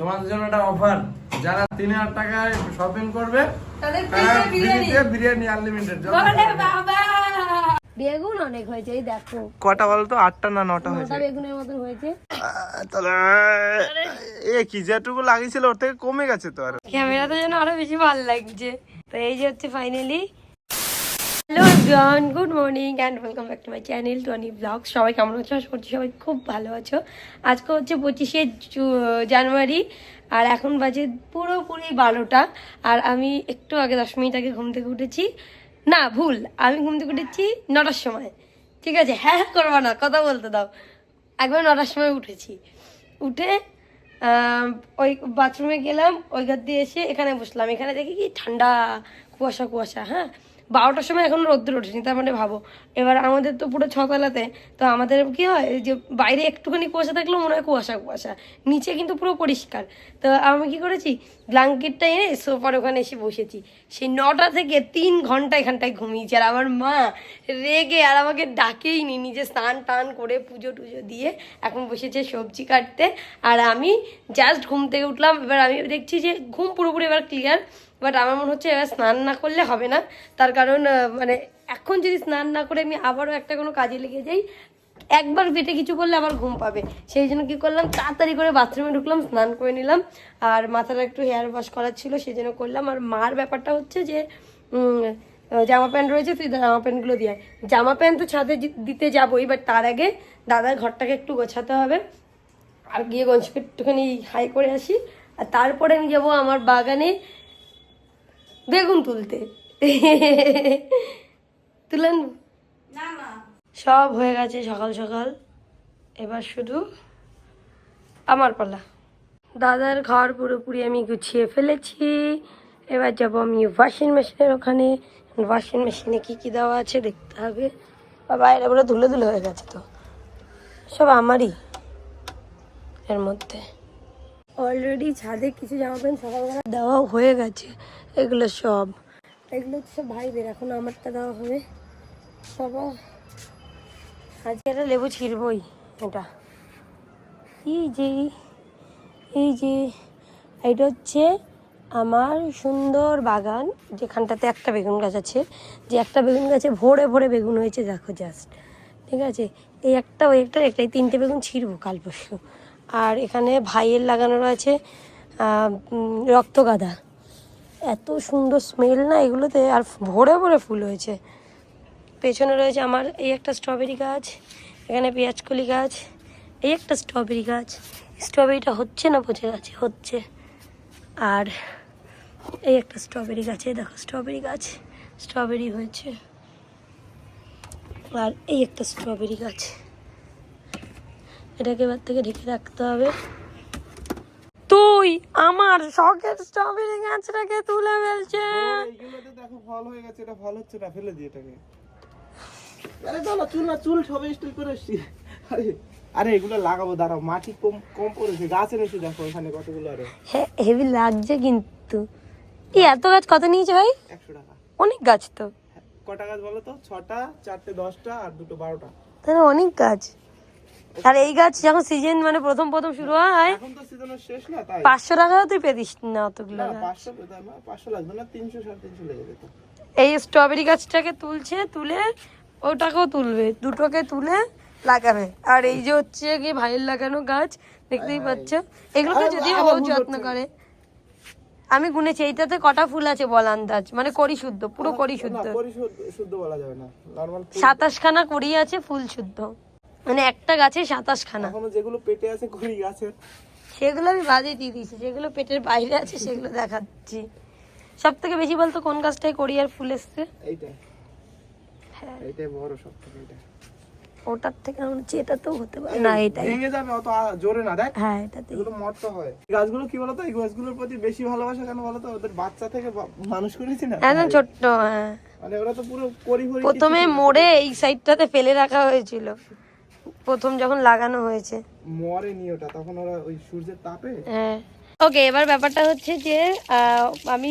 তোমাদের জন্য একটা অফার যারা তিন হাজার টাকায় শপিং করবে বিরিয়ানি। আনলিমিটেড বেগুন অনেক হয়েছে এই দেখো। কটা বলতো? আটটা না নটা হয়েছে? বেগুনের মতন হয়েছে। তাহলে এ কি যেটুকু লাগিয়েছিল ওর থেকে কমে গেছে তো আর। ক্যামেরাতে যেন আরও বেশি ভালো লাগছে। তো এই যে হচ্ছে finally everyone good morning and welcome back to my channel to Ani blog সবাই কেমন আছো? আশা করছি সবাই খুব ভালো আছো। আজকে হচ্ছে পঁচিশে জানুয়ারি, আর এখন বাজে পুরোপুরি বারোটা। আর আমি একটু আগে দশ মিনিট আগে ঘুম থেকে উঠেছি। না, ভুল, আমি ঘুম থেকে উঠেছি নটার সময়। ঠিক আছে হ্যাঁ হ্যাঁ করব না, কথা বলতে দাও। একবার নটার সময় উঠেছি। উঠে ওই বাথরুমে গেলাম, ওই ঘর দিয়ে এসে এখানে বসলাম। এখানে দেখি কি ঠান্ডা, কুয়াশা কুয়াশা হ্যাঁ? বারোটার সময় এখন রোদ্দুর ওঠেনি তার মানে ভাবো। এবার আমাদের তো পুরো ছতলাতে, তো আমাদের কি হয় যে বাইরে একটুখানি কুয়াশা থাকলেও মনে হয় কুয়াশা কুয়াশা। নিচে কিন্তু পুরো পরিষ্কার। তো আমি কি করেছি, ব্ল্যাঙ্কেটটা এনে সোফার ওখানে এসে বসেছি। সেই নটা থেকে তিন ঘণ্টা এখানটায় ঘুমিয়েছি। আর আমার মা রেগে আর আমাকে ডাকেই নি নিজে স্নান টান করে পুজো টুজো দিয়ে এখন বসেছে সবজি কাটতে। আর আমি জাস্ট ঘুম থেকে উঠলাম। এবার আমি দেখছি যে ঘুম পুরোপুরি এবার ক্লিয়ার বাট আমার মনে হচ্ছে এবার স্নান না করলে হবে না। তার কারণ মানে এখন যদি স্নান না করে আমি আবারও একটা কোনো কাজে লেগে যাই, একবার পেটে কিছু করলে আবার ঘুম পাবে। সেই জন্য কী করলাম, তাড়াতাড়ি করে বাথরুমে ঢুকলাম, স্নান করে নিলাম। আর মাথাটা একটু হেয়ার ওয়াশ করার ছিল, সেই জন্য করলাম। আর মার ব্যাপারটা হচ্ছে যে জামা প্যান্ট রয়েছে, তুই জামা প্যান্টগুলো দিয়ে। জামা প্যান্ট তো ছাদে দিতে যাবোই বাট তার আগে দাদার ঘরটাকে একটু গোছাতে হবে। আর গিয়ে গঞ্জকে একটুখানি হাই করে আসি। আর তারপরে আমি যাব আমার বাগানে বেগুন তুলতে। তুলেন? সব হয়ে গেছে সকাল সকাল। এবার শুধু আমার পালা। দাদার ঘর পুরোপুরি আমি গুছিয়ে ফেলেছি। এবার যাব আমি ওয়াশিং মেশিনের ওখানে। ওয়াশিং মেশিনে কি কি দেওয়া আছে দেখতে হবে। বা বাইরে পুরো ধুলে ধুলে হয়ে গেছে তো। সব আমারই। এর মধ্যে। অলরেডি ছাদে কিছু জামা প্যান্ট সকালবেলা দেওয়াও হয়ে গেছে। এগুলো সব। এগুলো তো সব ভাইদের, এখন আমারটা দেওয়া হবে। বাবা, আজকে একটা লেবু ছিঁড়বই এটা। এই যে এই যে, এটা হচ্ছে আমার সুন্দর বাগান, যেখানটাতে একটা বেগুন গাছ আছে। যে একটা বেগুন গাছে ভোরে ভোরে বেগুন হয়েছে, দেখো জাস্ট ঠিক আছে? এই একটা, ওই একটা একটা এই তিনটে বেগুন ছিঁড়বো কাল পরশু। আর এখানে ভাইয়ের লাগানো রয়েছে রক্তগাঁদা এত সুন্দর স্মেল না এগুলোতে, আর ভরে ভরে ফুল হয়েছে। পেছনে রয়েছে আমার এই একটা স্ট্রবেরি গাছ, এখানে পেঁয়াজকলি গাছ, এই একটা স্ট্রবেরি গাছ। স্ট্রবেরিটা হচ্ছে না পচে গেছে হচ্ছে। আর এই একটা স্ট্রবেরি গাছে দেখো স্ট্রবেরি গাছ স্ট্রবেরি হয়েছে। আর এই একটা স্ট্রবেরি গাছ। এটাকে এবার থেকে ঢেকে রাখতে হবে। তুই আমার শখের স্ট্রবেরি গাছটাকে তুলে ফেলছে। দেখো ফল হয়ে গেছে এটা ফল হচ্ছে না ফেলে দিয়ে এটাকে। আরে দাদা চুল না চুল সবে স্টিল করে এসছি আরে আরে এগুলো লাগাবো দাঁড়াও মাটি কম কম পড়েছে গাছ এনেছি দেখো এখানে কতগুলো আরে। হেভি লাগছে কিন্তু। এই এত গাছ কত নিয়েছে ভাই? একশো টাকা। অনেক গাছ তো। হ্যাঁ, কটা গাছ বলো তো? ছটা চারটে দশটা আর দুটো বারোটা। তাহলে অনেক গাছ। আর এই গাছ যখন সিজন মানে প্রথম প্রথম শুরু হয় এখন তো সিজনের শেষ না তাই? পাঁচশো টাকাও তুই পেতিস না অতগুলো না লাগবে লেগে যেত। এই স্ট্রবেরি গাছটাকে তুলছে তুলে ওটাকেও তুলবে দুটোকে তুলে লাগাবে। আর এই যে হচ্ছে কি ভাইয়ের লাগানো গাছ দেখতেই পাচ্ছ? এগুলোকে যদি ও যত্ন করে। আমি গুনেছি এইটাতে কটা ফুল আছে বল আন্দাজ? মানে করি শুদ্ধ পুরো করি শুদ্ধ। সাতাশ খানা করি আছে ফুল শুদ্ধ। মানে একটা গাছে সাতাশ খানা যেগুলো পেটে আছে করি গাছের। সেগুলো আমি বাদে দিয়ে দিয়েছি। যেগুলো পেটের বাইরে আছে সেগুলো দেখাচ্ছি। সব থেকে বেশি বলতো কোন গাছটাই করি আর ফুল এসছে? হ্যাঁ। এটা ওটার থেকে আমার হচ্ছে এটা তো হতে পারে। না এটাই। ভেঙে যাবে অত জোরে না দেখ। হ্যাঁ এটাতে এগুলো মরতে হয়। গাছগুলো কি বলতো? এই গাছগুলোর প্রতি বেশি ভালোবাসা কেন বলতো? ওদের বাচ্চা থেকে মানুষ করেছি না? একদম ছোট্ট হ্যাঁ। মানে ওরা তো পুরো করি প্রথমে মোড়ে এই সাইডটাতে ফেলে রাখা হয়েছিল। প্রথম যখন লাগানো হয়েছে। মরেনি ওটা তখন ওরা ওই সূর্যের তাপে? হ্যাঁ। ওকে এবার ব্যাপারটা হচ্ছে যে আহ, আমি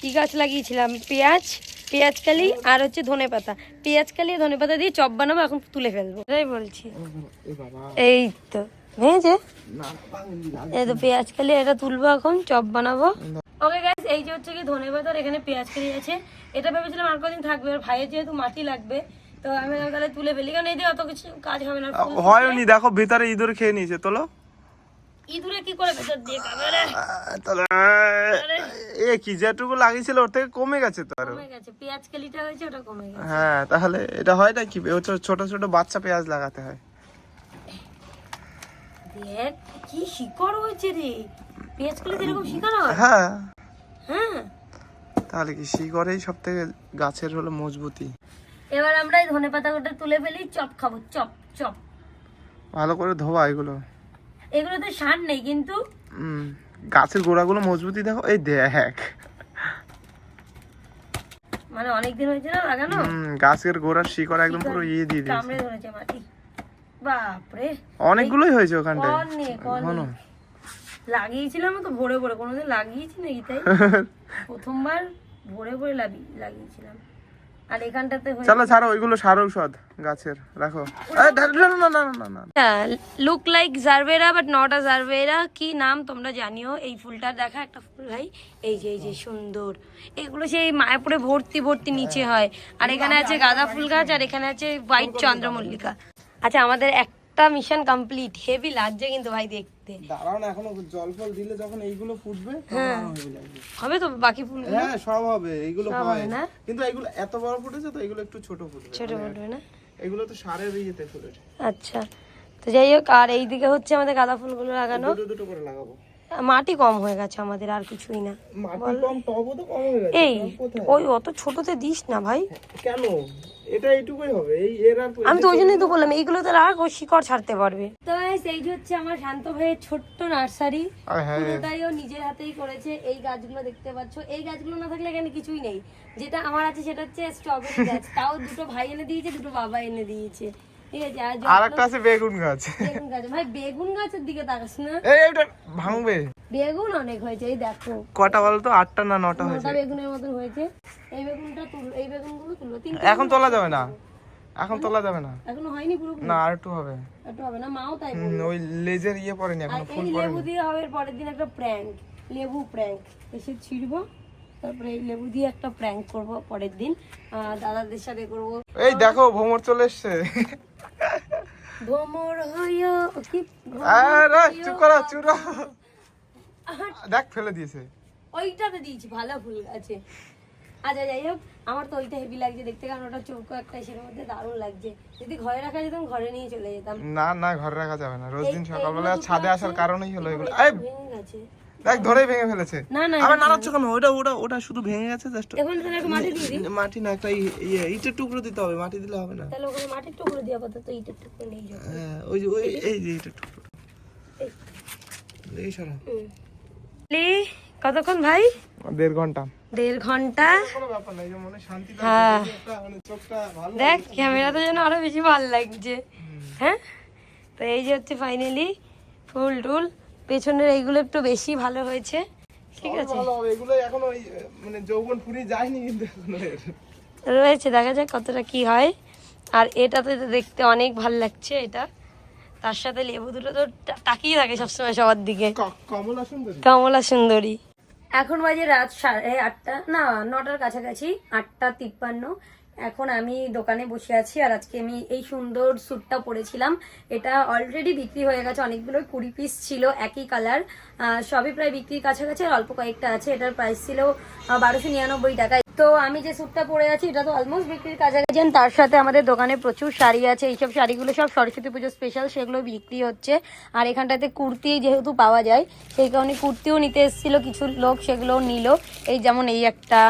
কি গাছ লাগিয়েছিলাম? পেঁয়াজ পেঁয়াজ কালি আর হচ্ছে ধনে পাতা পেঁয়াজ কালি ধনে পাতা দিয়ে চপ বানাবো এখন তুলে ফেলব। এটাই বলছি। এই তো ভেঙেছে এই তো পেঁয়াজ কালি এটা তুলবো এখন চপ বানাবো। ওকে গাইস এই যে হচ্ছে কি ধনে পাতা আর এখানে পেঁয়াজ কালি আছে। এটা ভেবেছিলাম আর কদিন থাকবে আর ভাইয়ের যেহেতু মাটি লাগবে তো আমি তাহলে তুলে ফেলি কারণ এই অত কিছু কাজ হবে না হয়নি দেখো ভিতরে ইঁদুর খেয়ে নিয়েছে তোলো। ইঁদুরে কি করে ভেতর দিয়ে খাবে তাহলে এ কি যেটুকু লাগিয়েছিল ওর থেকে কমে গেছে তো আরও? কমে গেছে পেঁয়াজ কালিটা হয়েছে ওটা কমে গেছে। হ্যাঁ তাহলে এটা হয় না কি ও ছোট ছোট বাচ্চা পেঁয়াজ লাগাতে হয়। দেখ কি শিকড় হয়েছে রে। পেঁয়াজ কালিতে শিকড় হয়? হ্যাঁ। হ্যাঁ। তাহলে কি শিকড়েই সব থেকে গাছের হলো মজবুতি? এবার আমরা এই ধনে তুলে ফেলি চপ খাব চপ চপ। ভালো করে ধোয়া এগুলো। এগুলোতে সার নেই কিন্তু গাছের গোড়াগুলো মজবুতি দেখো এই দেখ। মানে অনেকদিন হয়েছে না লাগানো? গাছের গোড়ার শিকড় একদম পুরো ইয়ে দিয়ে দিয়েছে। কামড়ে ধরেছে মাটি। বাপরে। অনেকগুলোই হয়েছে ওখানটায়। ঘন। নেই। লাগিয়েছিলাম তো ভোরে ভোরে কোনোদিন লাগিয়েছি নাকি তাই? প্রথমবার ভোরে ভোরে লাগি- লাগিয়েছিলাম। আর এখানটাতে চলো ছাড়ো ওইগুলো সার ঔষধ গাছের রাখো। না না না না না। না look like gerbera but not a gerbera. কি নাম তোমরা জানিও? এই ফুলটা দেখা একটা ফুল ভাই। এই যে এই যে সুন্দর। এগুলো সেই মায়াপুরে ভর্তি ভর্তি নিচে হয়। আর এখানে আছে গাঁদা ফুল গাছ আর এখানে আছে হোয়াইট চন্দ্রমল্লিকা। আচ্ছা আমাদের একটা মিশন কমপ্লিট হেভি লাগছে কিন্তু ভাই দেখতে। দাঁড়াও না এখন জল ফল দিলে যখন এইগুলো ফুটবে হ্যাঁ। লাগবে। হবে তো বাকি ফুল হ্যাঁ সব হবে এইগুলো হয়। না? কিন্তু এগুলো এত বড় ফুটেছে তো এগুলো একটু ছোট ফুটবে। ছোট ফুটবে না? এগুলো তো সারের ইয়েতে ফুলের আচ্ছা। তো যাই হোক আর এইদিকে হচ্ছে আমাদের গাঁদা ফুলগুলো লাগানো। দুটো দুটো করে লাগাবো। মাটি কম হয়ে গেছে আমাদের আর কিছুই না। মাটি কম টবও তো কম হয়ে গেছে। এই ওই অত ছোটতে দিস না ভাই। কেন? এটা এইটুকুই হবে। এই এর আর আমি তো ওই জন্যই তো বললাম। এইগুলোতে রাখ ও শিকড় ছাড়তে পারবে। তো এই হচ্ছে আমার শান্ত ভাইয়ের ছোট্ট নার্সারি। পুরোটাই ও নিজের হাতেই করেছে এই গাছগুলো দেখতে পাচ্ছ? এই গাছগুলো না থাকলে এখানে কিছুই নেই। যেটা আমার আছে সেটা হচ্ছে স্ট্রবেরি গাছ। তাও দুটো ভাই এনে দিয়েছে দুটো বাবা এনে দিয়েছে। ঠিক আছে আর আর একটা আছে বেগুন গাছ। বেগুন গাছ। ভাই বেগুন গাছের দিকে তাকাস না। এই এটা ভাঙবে। বেগুন অনেক হয়েছে এই দেখো। কটা বলো তো আটটা না নটা হয়েছে? বেগুনের হয়েছে। এই বেগুনটা তুল এই বেগুনগুলো তুলো। তিন এখন তোলা যাবে না। এখন তোলা যাবে না। এখনও হয়নি পুরো না আর একটু হবে। একটু হবে না? মাও তাই ওই লেজের ইয়ে পড়েনি এখন ফুল পড়েনি লেবু দিয়ে হবে পরের দিন একটা প্র্যাঙ্ক লেবু প্র্যাঙ্ক। এসে ছিড়বো তারপরে এই লেবু দিয়ে একটা প্র্যাঙ্ক করব পরের দিন। দাদাদের সাথে করব। এই দেখো ভ্রমর চলে এসছে। ভ্রমর হইও কি আরে চুপ করো চুপ দেখ ফেলে দিয়েছে। ওইটাতে দিয়েছি ভালো ফুল আছে। আচ্ছা যাই হোক আমার তো ওইটা হেভি লাগছে দেখতে কারণ ওটা চৌকো একটা সেটার মধ্যে দারুণ লাগছে। যদি ঘরে রাখা যেতাম ঘরে নিয়ে চলে যেতাম। না না ঘরে রাখা যাবে না। রোজ দিন সকালবেলা ছাদে আসার কারণেই হলো এগুলো। দেখ ধরেই ভেঙে ফেলেছে। না না আবার নাড়াচ্ছ কেন? ওটা ওটা ওটা শুধু ভেঙে গেছে জাস্ট এখন তাহলে একটু মাটি দিয়ে দিই। মাটি না একটা ইয়ে ইটের টুকরো দিতে হবে মাটি দিলে হবে না। তাহলে ওখানে মাটির টুকরো দিয়ে আপাতত ইটের টুকরো নিয়ে হ্যাঁ ওই যে ওই এই যে ইটের টুকরো। এই। সরা। লি, কতক্ষণ ভাই? দেড় ঘণ্টা। দেড় ঘণ্টা? কোনো ব্যাপার না এই যে মনে শান্তি লাগে, হ্যাঁ। মানে দেখ ক্যামেরাতে যেন আরও বেশি ভালো লাগছে। হ্যাঁ? তো এই যে হচ্ছে ফাইনালি ফুল টুল। পেছনের এইগুলো একটু বেশি ভালো হয়েছে। ঠিক আছে? এগুলো এখনও মানে যৌবন ফুরিয়ে যায়নি কিন্তু রয়েছে দেখা যাক কতটা কি হয়। আর এটাতে তো দেখতে অনেক ভালো লাগছে এটা। তার সাথে লেবু দুটো তো তাকিয়ে থাকে সবসময় সবার দিকে। কমলা সুন্দরী? কমলা সুন্দরী। এখন বাজে রাত সাড়ে আটটা না নটার কাছাকাছি আটটা তিপ্পান্ন। এখন আমি দোকানে বসে আছি আর আজকে আমি এই সুন্দর স্যুটটা পরেছিলাম। এটা অলরেডি বিক্রি হয়ে গেছে অনেকগুলো কুড়ি পিস ছিল, একই কালার সবই প্রায় বিক্রির কাছাকাছি আর অল্প কয়েকটা আছে। এটার প্রাইস ছিল বারোশো নিরানব্বই টাকা তো আমি যে স্যুটটা পরে আছি, এটা তো অলমোস্ট বিক্রির কাছাকাছি। তার সাথে আমাদের দোকানে প্রচুর শাড়ি আছে। এইসব শাড়িগুলো সব সরস্বতী পুজো স্পেশাল সেগুলো বিক্রি হচ্ছে। আর এখানটাতে কুর্তি যেহেতু পাওয়া যায়, সেই কারণে কুর্তিও নিতে এসেছিল, কিছু লোক সেগুলো নিল। এই যেমন এই একটা।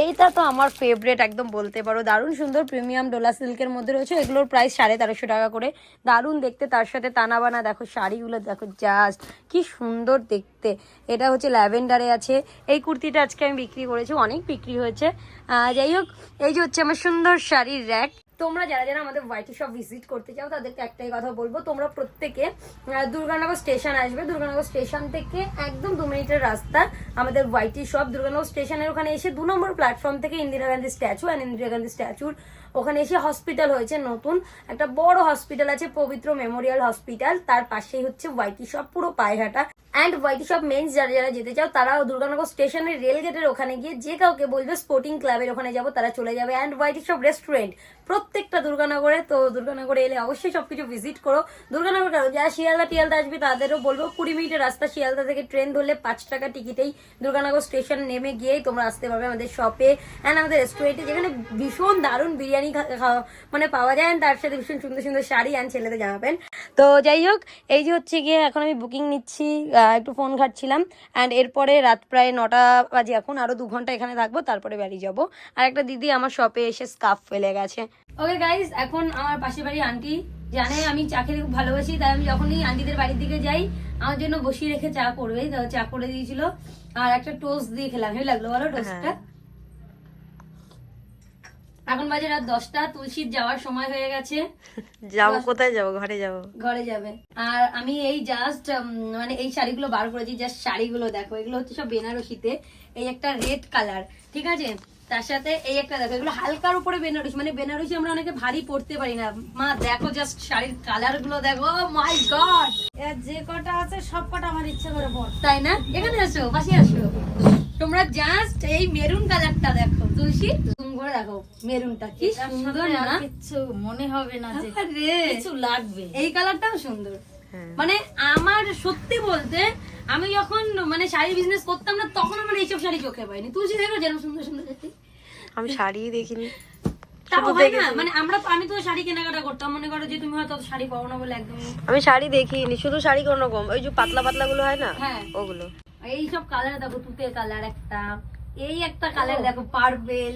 এইটা তো আমার ফেভারেট একদম বলতে পারো। দারুণ সুন্দর প্রিমিয়াম ডোলা সিল্কের মধ্যে রয়েছে। এগুলোর প্রাইস সাড়ে তেরোশো টাকা করে। দারুণ দেখতে। তার সাথে টানা বানা দেখো শাড়িগুলো, দেখো জাস্ট কি সুন্দর দেখতে। এটা হচ্ছে ল্যাভেন্ডারে আছে। এই কুর্তিটা আজকে আমি বিক্রি করেছি, অনেক বিক্রি হয়েছে। যাই হোক, এই যে হচ্ছে আমার সুন্দর শাড়ির র্যাক তোমরা যারা যারা আমাদের হোয়াইট শপ ভিজিট করতে চাও, তাদেরকে একটাই কথা বলব, তোমরা প্রত্যেকে দুর্গানগর স্টেশন আসবে। দুর্গানগর স্টেশন থেকে একদম দু মিনিটের রাস্তা আমাদের হোয়াইটি শপ দুর্গানগর স্টেশনের ওখানে এসে দু নম্বর প্ল্যাটফর্ম থেকে ইন্দিরা গান্ধী স্ট্যাচু অ্যান্ড ইন্দিরা গান্ধী স্ট্যাচুর ওখানে এসে হসপিটাল হয়েছে নতুন। একটা বড় হসপিটাল আছে, পবিত্র মেমোরিয়াল হসপিটাল তার পাশেই হচ্ছে হোয়াইটি শপ পুরো পায়হাটা অ্যান্ড হোয়াইট শপ মেন্স যারা যারা যেতে চাও, তারাও দুর্গানগর স্টেশনের রেল গেটের ওখানে গিয়ে যে কাউকে বলবে স্পোর্টিং ক্লাবের ওখানে যাব, তারা চলে যাবে। অ্যান্ড হোয়াইট শপ রেস্টুরেন্ট প্রত্যেকটা দুর্গানগরে, তো দুর্গানগরে এলে অবশ্যই সবকিছু ভিজিট করো। দুর্গানগর কারও যারা শিয়ালদা টিয়ালদা আসবে তাদেরও বলব, কুড়ি মিনিটের রাস্তা শিয়ালদা থেকে ট্রেন ধরলে পাঁচ টাকা টিকিটেই দুর্গানগর স্টেশন নেমে গিয়েই তোমরা আসতে পারবে আমাদের শপে অ্যান্ড আমাদের রেস্টুরেন্টে যেখানে ভীষণ দারুণ বিরিয়ানি মানে পাওয়া যায়, and তার সাথে ভীষণ সুন্দর সুন্দর শাড়ি অ্যান্ড ছেলেদের জামা প্যান্ট তো যাই হোক, এই যে হচ্ছে গিয়ে এখন আমি বুকিং নিচ্ছি একটু ফোন ঘাটছিলাম। অ্যান্ড এরপরে রাত প্রায় নটা বাজে এখন আরও দু ঘণ্টা এখানে থাকব, তারপরে বাড়ি যাব। আর একটা দিদি আমার শপে এসে স্কার্ফ ফেলে গেছে। ওকে গাইজ এখন আমার পাশের বাড়ি আন্টি জানে আমি চা খেতে খুব ভালোবাসি তাই আমি যখনই আন্টিদের বাড়ির দিকে যাই আমার জন্য বসিয়ে রেখে চা করবে। তো চা করে দিয়েছিল। আর একটা টোস্ট দিয়ে খেলাম। হেবি লাগল বলো টোস্টটা এখন বাজে রাত দশটা তুলসীর যাওয়ার সময় হয়ে গেছে। যাব কোথায় যাব? ঘরে যাব? ঘরে যাবে। আর আমি এই জাস্ট মানে এই শাড়িগুলো বার করেছি জাস্ট শাড়িগুলো দেখো এগুলো হচ্ছে সব বেনারসিতে। এই একটা রেড কালার ঠিক আছে? তার সাথে এই একটা দেখো এগুলো হালকার উপরে বেনারসি মানে বেনারসি আমরা অনেকে ভারী পড়তে পারি না। মা দেখো জাস্ট শাড়ির কালারগুলো দেখো মাই গড যে কটা আছে সব কটা আমার ইচ্ছে করে পড় তাই না? এখানে আসো পাশে আসো। তোমরা জাস্ট এই মেরুন কালারটা দেখো। তুলসী করে দেখো মেরুনটা কি সুন্দর না? কিচ্ছু মনে হবে না যে কিছু লাগবে। এই কালারটাও সুন্দর। হ্যাঁ। মানে আমার সত্যি বলতে আমি যখন মানে শাড়ি বিজনেস করতাম না তখন আমার এইসব শাড়ি চোখে পাইনি তুলসী দেখো যেরকম সুন্দর সুন্দর দেখতে আমি শাড়ি দেখিনি। মানে আমি শাড়ি কেনাকাটা করতাম। মনে করো যে তুমি হয়তো শাড়ি পাও না বলে আমি শাড়ি দেখিনি শুধু শাড়ি কোন রকম। ওই যে পাতলা পাতলা গুলো হয় না? হ্যাঁ। ওগুলো। এইসব কালার দেখো তুতে কালার একটা। এই একটা কালার দেখো পার্পেল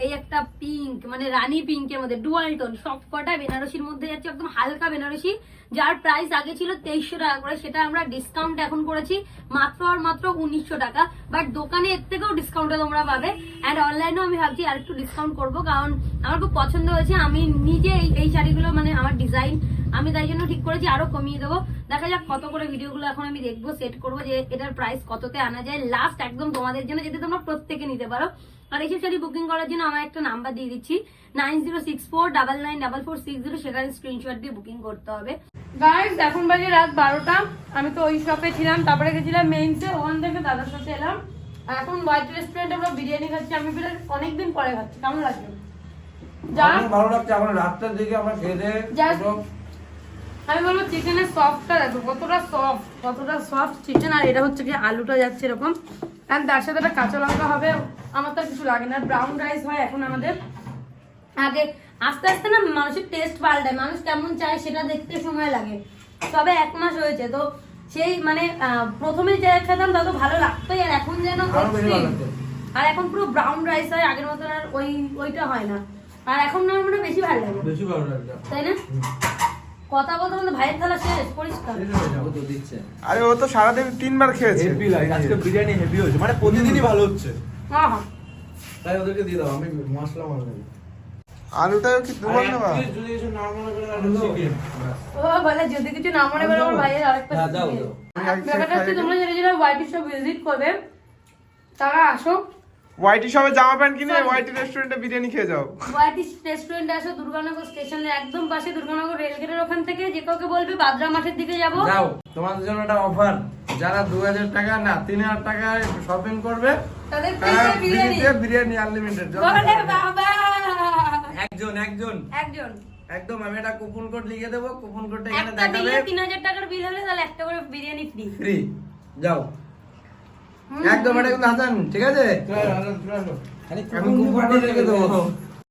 এই একটা পিঙ্ক মানে রানী পিঙ্কের মধ্যে ডুয়াল টোন সব কটা বেনারসির মধ্যে যাচ্ছে একদম হালকা বেনারসি, যার প্রাইস আগে ছিল তেইশশো টাকা করে, সেটা আমরা ডিসকাউন্ট এখন করেছি মাত্র আর মাত্র উনিশশো টাকা। বাট দোকানে এর থেকেও ডিসকাউন্টে তোমরা পাবে। অ্যান্ড অনলাইনেও আমি ভাবছি আর একটু ডিসকাউন্ট করব, কারণ আমার খুব পছন্দ হয়েছে। আমি নিজে এই- শাড়িগুলো মানে আমার ডিজাইন আমি তাই জন্য ঠিক করেছি, আরও কমিয়ে দেবো। দেখা যাক কত করে ভিডিওগুলো এখন আমি দেখব সেট করব যে এটার প্রাইস কততে আনা যায়। লাস্ট একদম তোমাদের জন্য যাতে তোমরা প্রত্যেকে নিতে পারো। আর এইসব শাড়ি বুকিং করার জন্য আমার একটা নাম্বার দিয়ে দিচ্ছি। Nine zero six four double nine double four six zero সেখানে স্ক্রিনশট দিয়ে বুকিং করতে হবে। গাইস এখন বাজে রাত বারোটা। আমি তো ওই শপে ছিলাম তারপরে গেছিলাম মেইনসে ওখান থেকে দাদার সাথে এলাম। আর এখন হোয়াইট রেস্টুরেন্টে আমরা বিরিয়ানি খাচ্ছি। আমি বেশ অনেকদিন পরে খাচ্ছি। কেমন লাগছে ভালো লাগছে। আমরা রাতটার দিকে আমরা খেয়ে আমি বলব চিকেনের সফটটা দেখো কতটা সফট কতটা সফট চিকেন আর এটা হচ্ছে কি আলুটা যাচ্ছে এরকম। অ্যান্ড তার সাথে একটা কাঁচা লঙ্কা হবে। আমার তো কিছু লাগে না। ব্রাউন রাইস হয় এখন আমাদের। আগে আস্তে আস্তে না মানুষের টেস্ট পাল্টায়। মানুষ কেমন চায় সেটা দেখতে সময় লাগে। তবে এক মাস হয়েছে তো সেই মানে প্রথমে যে খেতাম তত ভালো লাগতোই। আর এখন যেন আরও এখন পুরো ব্রাউন রাইস হয় আগের মতন আর ওই ওইটা হয় না। আর এখন না মানে বেশি ভালো লাগে। বেশি ভালো লাগছে তাই না? কথা বলতে বলতে ভাইয়ের থালা শেষ পরিষ্কার। হয়ে আরে ও তো সারাদিন তিনবার খেয়েছে। হেভি লাগে আজকে বিরিয়ানি হেভি হয়েছে। মানে প্রতিদিনই ভালো হচ্ছে। হ্যাঁ হ্যাঁ। তাই ওদেরকে দিয়ে দাও আমি মশলা মাল নেব আলুটাও কি দুবার নেবা আর এক piece যদি কিছু না মনে করে আলু ও বলে যদি কিছু না মনে করো আমার ভাইয়ের আরেকটা হ্যাঁ দাও দাও। ব্যাপারটা হচ্ছে তোমরা যারা যারা হোয়াইট সব ভিজিট করবে তারা আসো হোয়াইটি শপে জামা প্যান্ট কিনে হোয়াইটি রেস্টুরেন্টে বিরিয়ানি খেয়ে যাও। হোয়াইট রেস্টুরেন্টে আসো দুর্গানগর স্টেশনের একদম পাশে দুর্গানগর রেলগেটের ওখান থেকে যে কাউকে বলবে বাদরা মাঠের দিকে যাব। যাও তোমাদের জন্য একটা অফার যারা দু হাজার টাকা না তিন হাজার টাকায় শপিং করবে তাদের বিরিয়ানি। বিরিয়ানি আনলিমিটেড একজন একজন। একজন। একদম আমি একটা কুপন কোড লিখে দেবো কুপন কোডটা এখানে দেখাবে। তিন হাজার টাকার বিল হলে তাহলে একটা করে বিরিয়ানি ফ্রি ফ্রি যাও। একদম এটা কিন্তু হাসান ঠিক আছে? আমি লিখে দেবো